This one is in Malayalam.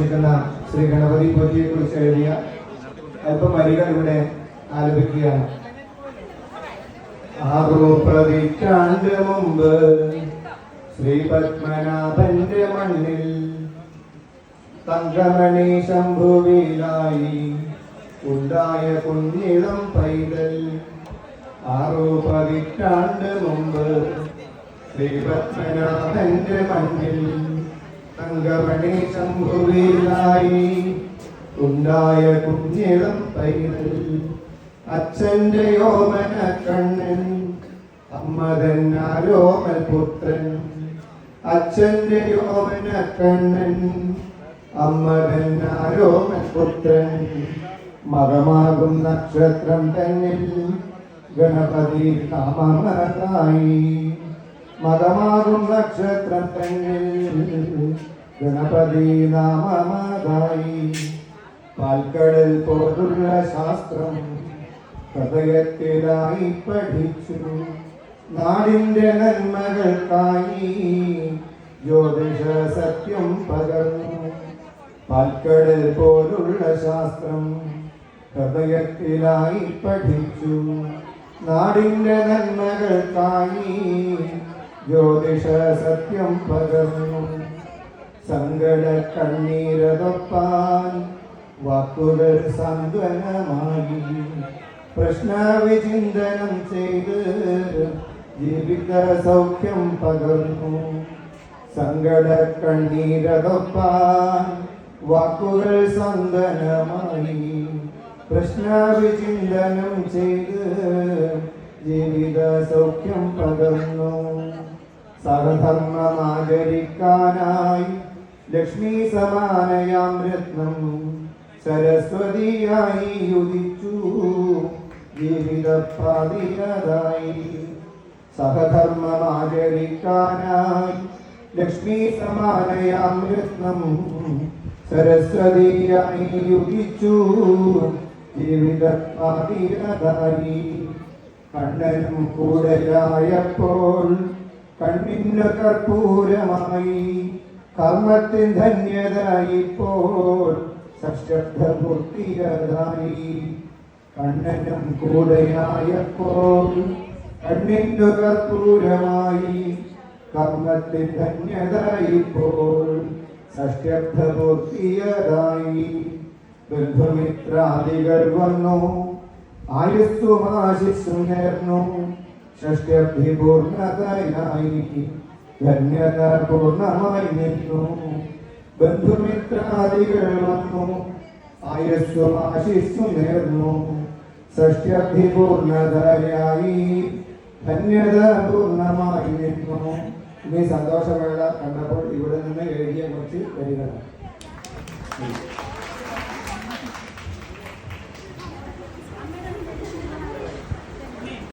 ആഘോഷിക്കുന്ന ശ്രീ ഗണപതി പൂജയെ കുറിച്ച് എഴുതിയ അല്പം വരികൾ ഇവിടെ ആലപിക്കുകയാണ്. മുമ്പ് ശ്രീ പത്മനാഭന്റെ മണ്ണിൽ തങ്കമണി ശംഭുവിലായി ഉണ്ടായ കുഞ്ഞിളം പൈതൽ ആറോ പതിറ്റാണ്ട് മുമ്പ് ശ്രീ പത്മനാഭന്റെ മണ്ണിൽ തങ്കമണി ശംഭുവിലായി ഉണ്ടായ കുഞ്ഞിളം പൈതൽ അച്ഛന്റെ യോമന കണ്ണൻ അമ്മതൻ ആരോമൽ പുത്രൻ. അച്ഛന്റെ യോമന കണ്ണൻ അമ്മതൻ ആരോമൽ പുത്രൻ. മതമാകും നക്ഷത്രം തന്നിൽ ഗണപതി നാമമതായി മകമാകും നക്ഷത്രം തന്നിൽ ഗണപതി നാമമതായി പാൽക്കടൽ പോലുള്ള ശാസ്ത്രം ഹൃദയത്തിലായി പഠിച്ചു. നാടിന്റെ നന്മകൾക്കായി ജ്യോതിഷ സത്യം പകർന്നു. പാൽക്കടൽ പോലുള്ള ശാസ്ത്രം ഹൃദയത്തിലായി പഠിച്ചു. നാടിന്റെ നന്മകൾക്കായി ജ്യോതിഷ സത്യം പകർന്നു. സങ്കട കണ്ണീരതൊപ്പാൻ വാക്കുകൾ സാന്ത്വനമായി പ്രശ്നവിചിന്തനം ചെയ്ത് ജീവിത സൗഖ്യം പകർന്നു. സങ്കട കണ്ണീരതൊപ്പാൻ വാക്കുകൾ സന്തനമായി പ്രശ്നവിചിന്തനം ചെയ്ത് ജീവിത സൗഖ്യം പകർന്നു. സഹധർമ്മമാചരിക്കാനായി ലക്ഷ്മി സമാനയാം രത്നം സരസ്വതിയായി യുദിച്ചു ജീവിതപ്പാതിരതായി സഹധർമ്മമാചരിക്കാനായി ലക്ഷ്മി സമാനയാം രത്നം സരസ്വതിയായി ഉദിച്ചു. ജീവിതപ്പാതിരതായി കണ്ണനും കൂടെയായപ്പോൾ കണ്ണിന് കർപ്പൂരമായി കർമ്മത്തിൻ ധന്യതായിപ്പോൾ സശബ്ദമൂർത്തിയതായി കണ്ണനും കൂടെയായപ്പോൾ കണ്ണിന്റെ കർപ്പൂരമായി കർമ്മത്തിൻ ധന്യതായിപ്പോൾ സശബ്ദമൂർത്തിയതായി ബന്ധുമിത്രാദികർ വന്നു. ആയുസ്സുമാശിസ്സു നേർന്നു. ഷഷ്ടി പൂർണതയായി ധന്യത പൂർണമായി നിന്നു ബന്ധുമിത്രാദികൾ വന്നു ആയുസ്സുമാശിസ്സു നേർന്നു. ഷഷ്ടി പൂർണതയായി ധന്യത പൂർണമായി നിന്നു ഇനി സന്തോഷവേള കണ്ടപ്പോൾ ഇവിടെ നിന്ന് എഴുതിയ കുറച്ച് വരികളാണ്.